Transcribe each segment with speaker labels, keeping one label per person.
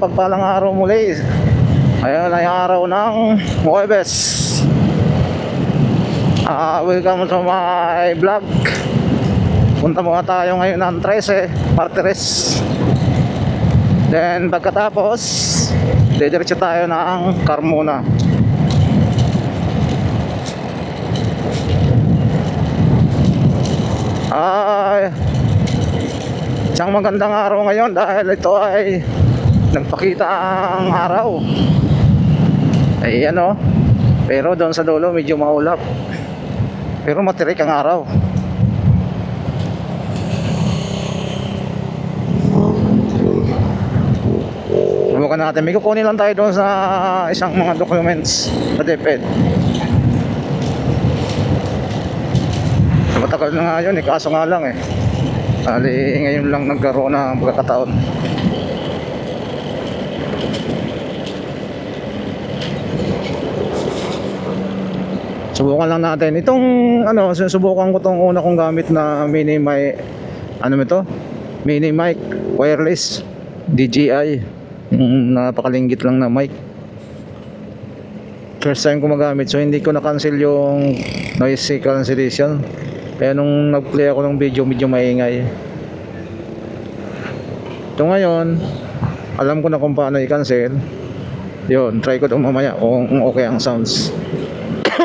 Speaker 1: mapagpalang araw muli. Ayan ay araw ng Huwebes. Ah, Welcome to my vlog. Punta muna tayo ngayon ng 13 Martires. Then pagkatapos Didiretso tayo ng Carmona. Ay Isang magandang araw ngayon dahil ito ay nagpakita ang araw. Ay ano, pero doon sa dulo medyo maulap. Pero matirik ang araw. Subukan natin. May kukunin lang tayo doon sa isang mga documents sa DepEd. Matagal na nga yun eh, kaso nga lang eh. Ali, ngayon lang nagkaroon ng pagkakataon. Subukan lang natin. Itong ano, susubukan ko tong una kong gamit na mini mic ano ito? Mini mic wireless DJI. Yung napakalinggit lang na mic. First time ko magamit so hindi ko na-cancel yung noise cancellation. Kaya nung nag-play ako ng video medyo maingay. Ito ngayon, alam ko na kung paano i-cancel. Yun, try ko ito mamaya kung okay ang sounds.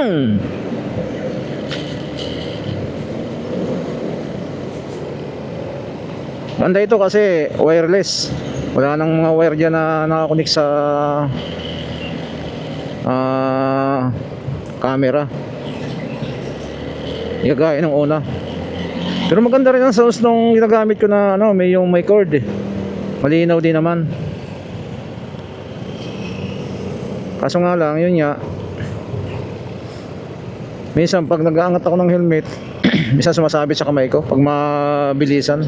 Speaker 1: Ganda ito kasi wireless. Wala nang mga wire dyan na nakakunik sa ah camera. Igagaya ng una. Pero maganda rin ang sounds nung ginagamit ko na ano, may yung may cord eh. Malinaw din naman. Kaso nga lang, yun nga. Minsan pag nag-aangat ako ng helmet, minsan sumasabit sa kamay ko pag mabilisan.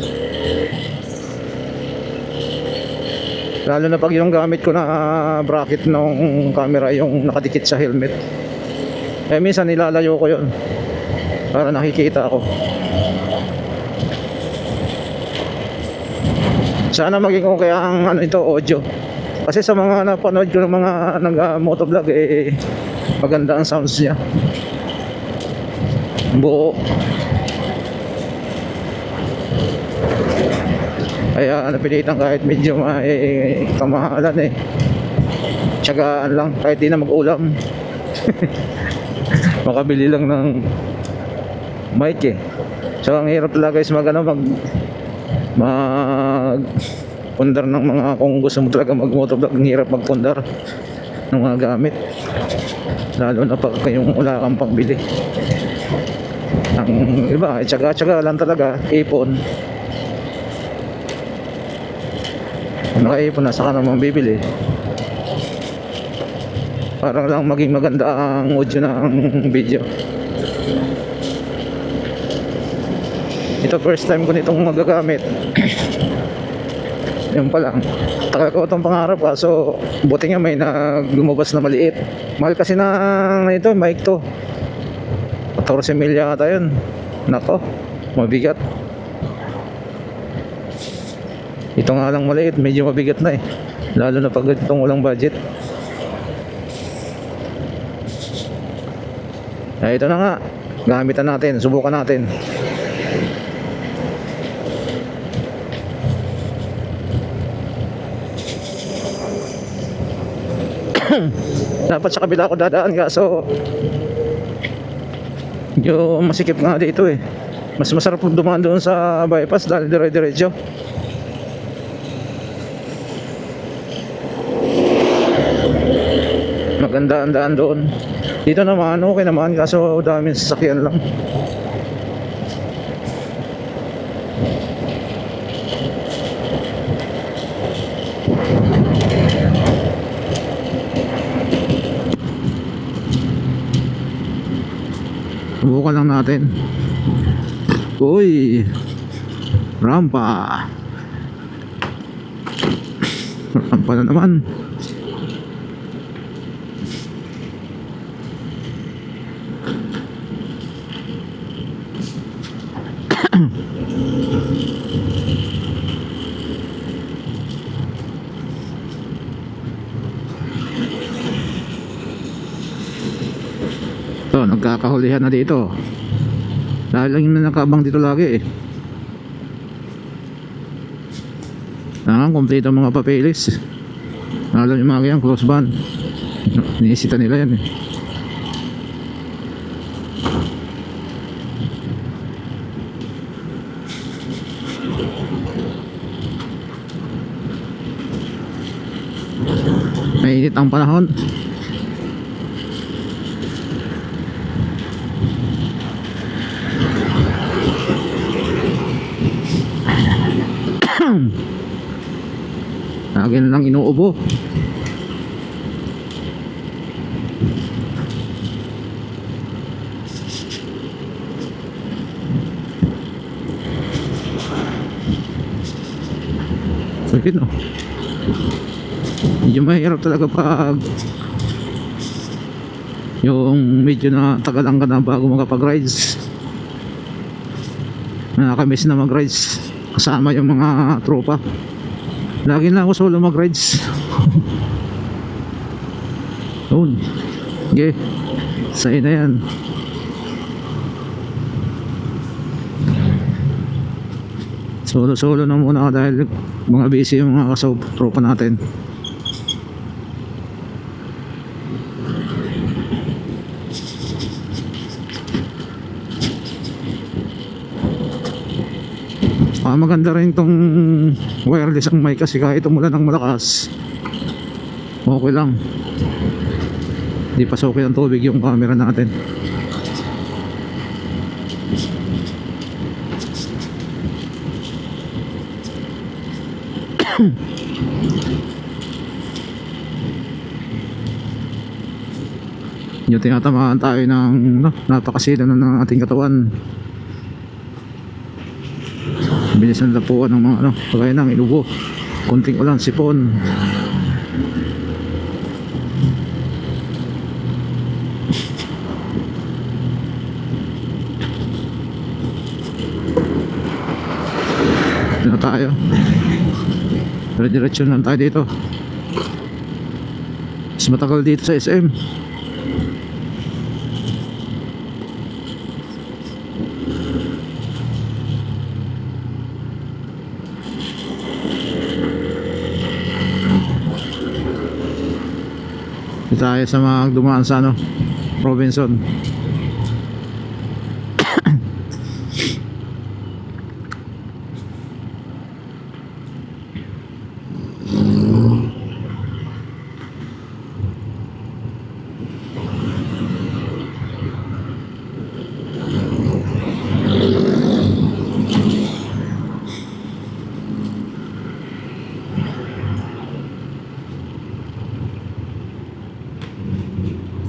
Speaker 1: Lalo na pag yung gamit ko na bracket ng camera yung nakadikit sa helmet. Eh minsan nilalayo ko yun para nakikita ako. Sana maging okay ang ano ito audio. Kasi sa mga napanood ko ng mga nag uh, motovlog eh maganda ang sounds niya. Buo. Kaya napilitan kahit medyo may kamahalan eh. Tsagaan lang kahit di na mag-ulam. Makabili lang ng mic eh. So ang hirap talaga is mag ano mag mag pundar ng mga kung gusto mo talaga mag motovlog ang hirap magpundar ng mga gamit lalo na pag yung wala kang pangbili ang iba tsaga tsaga lang talaga. Ipon. Kung nakaipon na saka naman bibili. Para lang maging maganda ang audio ng video. Ito first time ko nitong magagamit. Yun pa lang. Tagal ko itong pangarap kaso buti nga may na lumabas na maliit. Mahal kasi na ito mic to 14 mil yata yun. Nako mabigat. Ito nga lang maliit medyo mabigat na eh. Lalo na pag itong walang budget. Ay ito na nga. Gamitan natin subukan natin. Dapat sa kabila ako dadaan kaso medyo masikip nga dito eh. Mas masarap dumaan doon sa bypass dahil dire diretso maganda ang daan doon. Dito naman okay naman kaso daming sasakyan lang Subukan lang natin. Uy! Rampa! Rampa na naman. Nagkakahulihan na dito. Dahil lang yung nakabang dito lagi eh. Kailangan kompleto mga papeles. Alam yung mga ganyan, close ban. Niisita nila yan eh. Mainit ang panahon. Lagi lang inuubo. Sakit no? Medyo mahirap talaga pag yung medyo na tagalang ka na bago makapag-rides. Nakakamiss na mag-rides kasama yung mga tropa. Lagi na ako solo mag-rides. Yun. Okay. Sa'yo na yan. Solo-solo na muna dahil mga busy yung mga kasob tropa natin. Ah, maganda rin tong wireless ang mic kasi kahit umulan ng malakas okay lang. Di pasukin ng tubig yung camera natin. Yung tinatamaan tayo ng no, napakasila na ng ating katawan bilis ng lapuan ng mga ano. Kagaya ng inubo. Konting ulan sipon. Na tayo. Dire-diretso lang tayo dito. Mas matagal dito sa SM tayo sa mga dumaan sa ano Robinson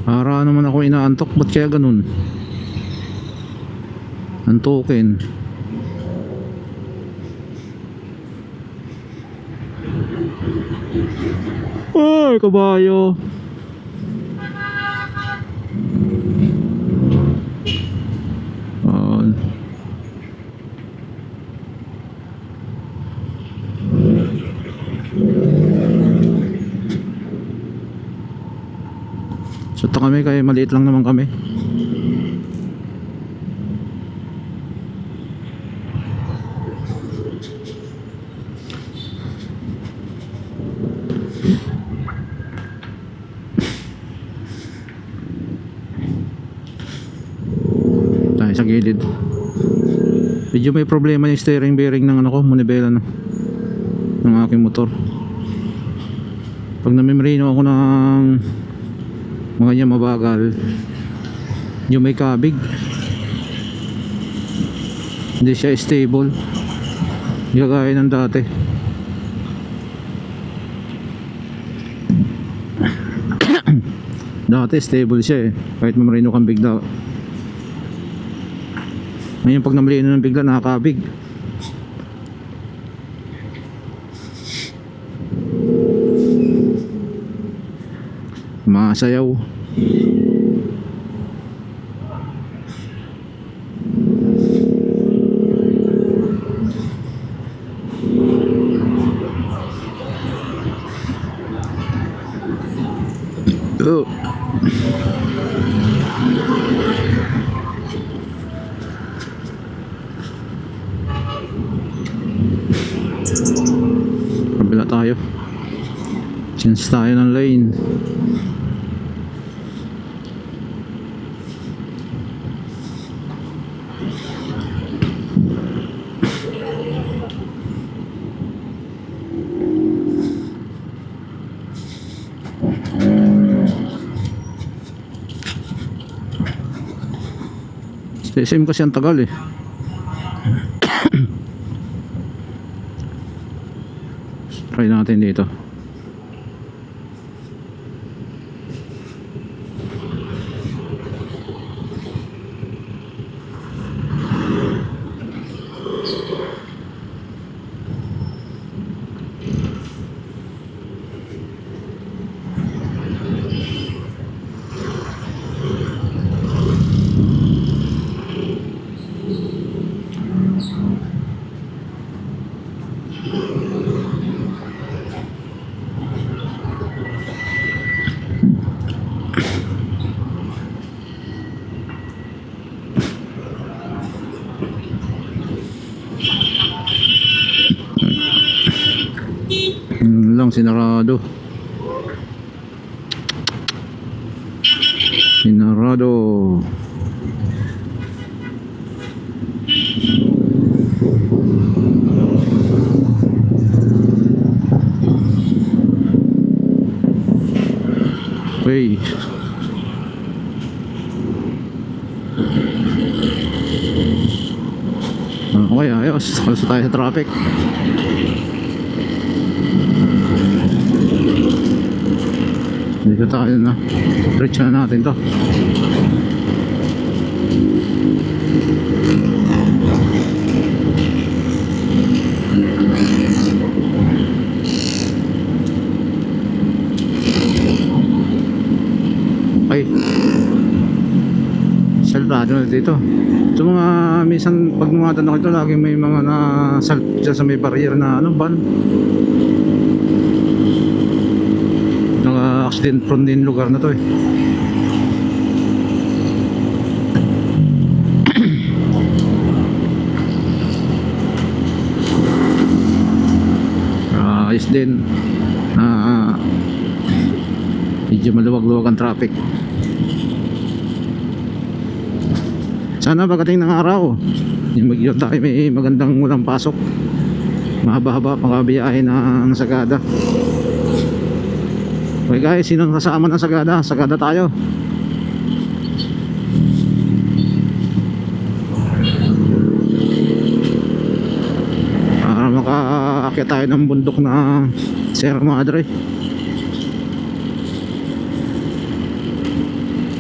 Speaker 1: Para naman inaantok Ba't kaya ganun? Antokin Ay kabayo Suto kami kaya maliit lang naman kami. Tayo sa gilid. Medyo may problema yung steering bearing ng ano ko, manibela no. Ng aking motor. Pag namimrino ako ng mga niya mabagal. Yung may kabig. Hindi siya stable. Hindi ng dati. Dati stable siya eh. Kahit mamarino kang bigla. Ngayon pag namarino ng bigla nakakabig masayaw Oh. tayo. Change tayo ng lane. Sa SM kasi ang tagal eh. Try natin dito. Yun lang, sinarado. Sinarado. Hey. Ah, Okay, ayos. Kalas tayo sa traffic. Dito tayo na. Reach na natin to. Okay. Salvado na dito. Ito mga minsan pag numatanda ko ito lagi may mga na dyan sa may barrier na ano ban. Naka-accident prone din lugar na to eh. Ah, ayos din. Ah, medyo maluwag-luwag ang traffic. Sana pagdating ng araw, yung mag tayo may magandang walang pasok. Mahaba-haba pangkabiyahe ng Sagada. Okay guys, sino ang kasama ng Sagada? Sagada tayo. Para makaakyat tayo ng bundok na Sierra Madre.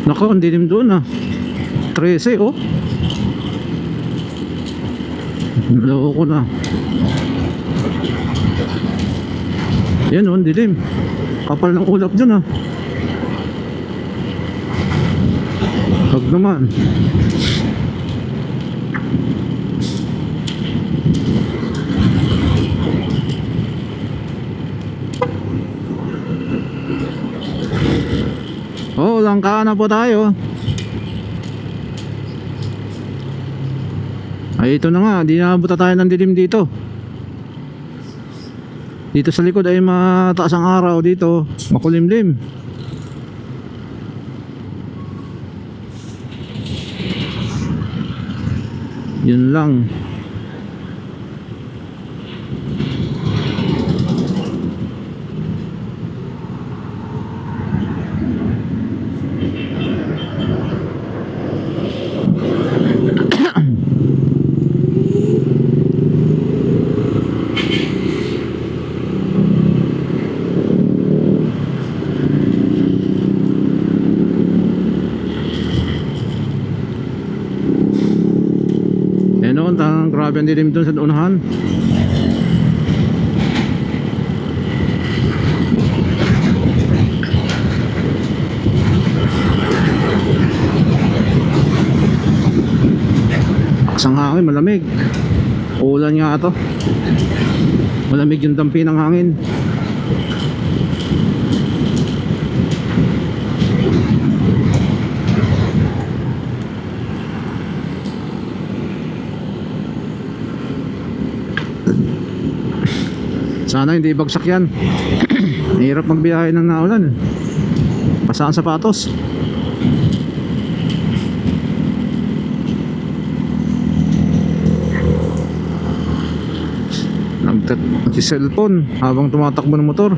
Speaker 1: Nako, ang dilim doon ah. 13 oh. Naloko na. Yan oh, ang dilim. Kapal ng ulap dyan ah. Huwag naman. Oh, langka na po tayo. Ay ito na nga, di naabuta tayo ng dilim dito. Dito sa likod ay mataas ang araw dito, makulimlim. Yun lang. Eh no, tang grabe ang dilim doon sa unahan. Aksang hangin, malamig. Ulan nga to. Malamig yung dampi ng hangin. Sana hindi bagsak yan. Mahirap magbiyahe ng naulan. Basa ang sapatos. Nagtat si cellphone habang tumatakbo ng motor.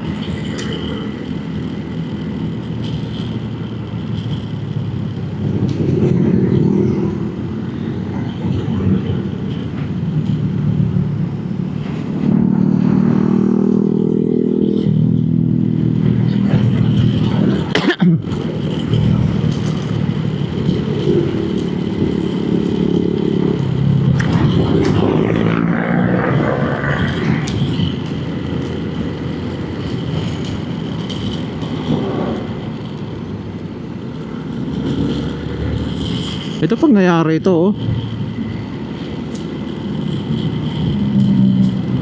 Speaker 1: Pag nangyari ito oh.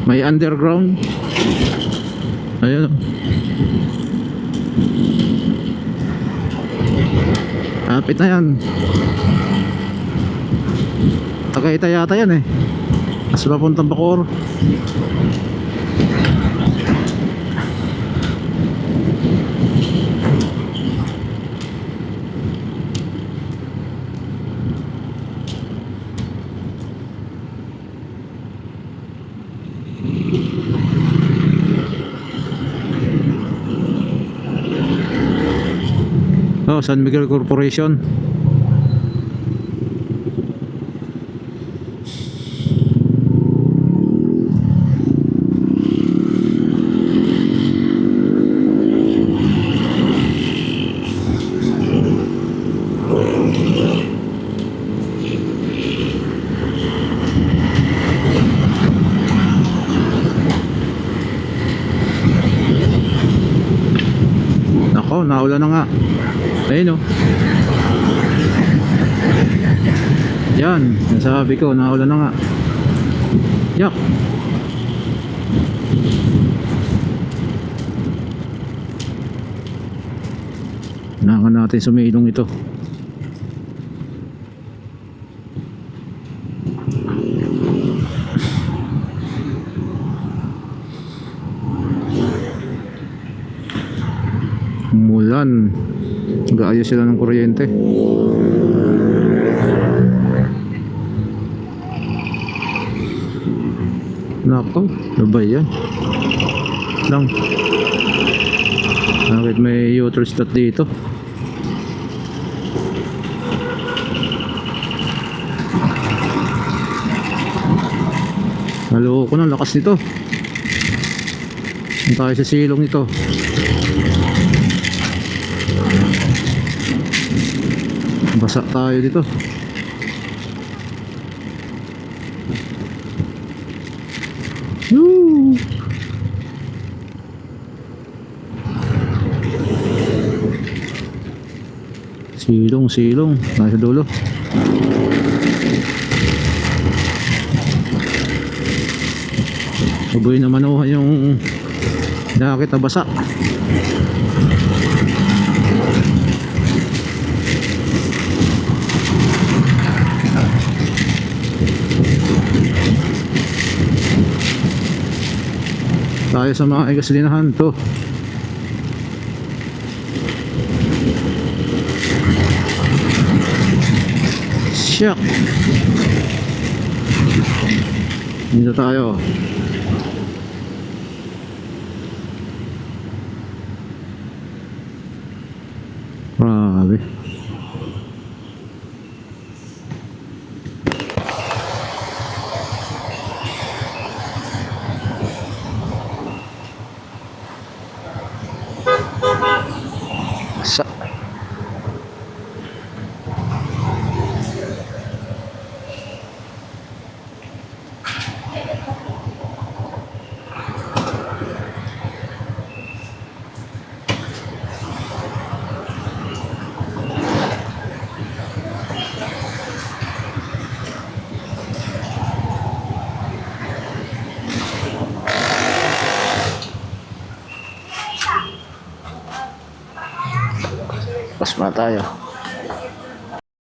Speaker 1: May underground. Ayun oh. Kapit na yan. Tagayta yata yan eh. Mas papuntang Bacoor. San Miguel Corporation. Nako, naulan na nga. Ayun oh. Yan, nasabi ko, naulan na nga. Yak. Kailangan natin sumilong ito. Mulan. Nag-aayos sila ng kuryente. Nako, ano ba yan? Lang. Bakit may uter slot dito? Naloko na, lakas nito. Saan tayo sa silong nito? Basa tayo dito. Woo! Silong, silong. Nasa dulo. Mabuhay naman ako yung jacket na basa. Tayo sa mga gasolinahan to. Shuck Dito tayo Grabe Sa Pas na tayo.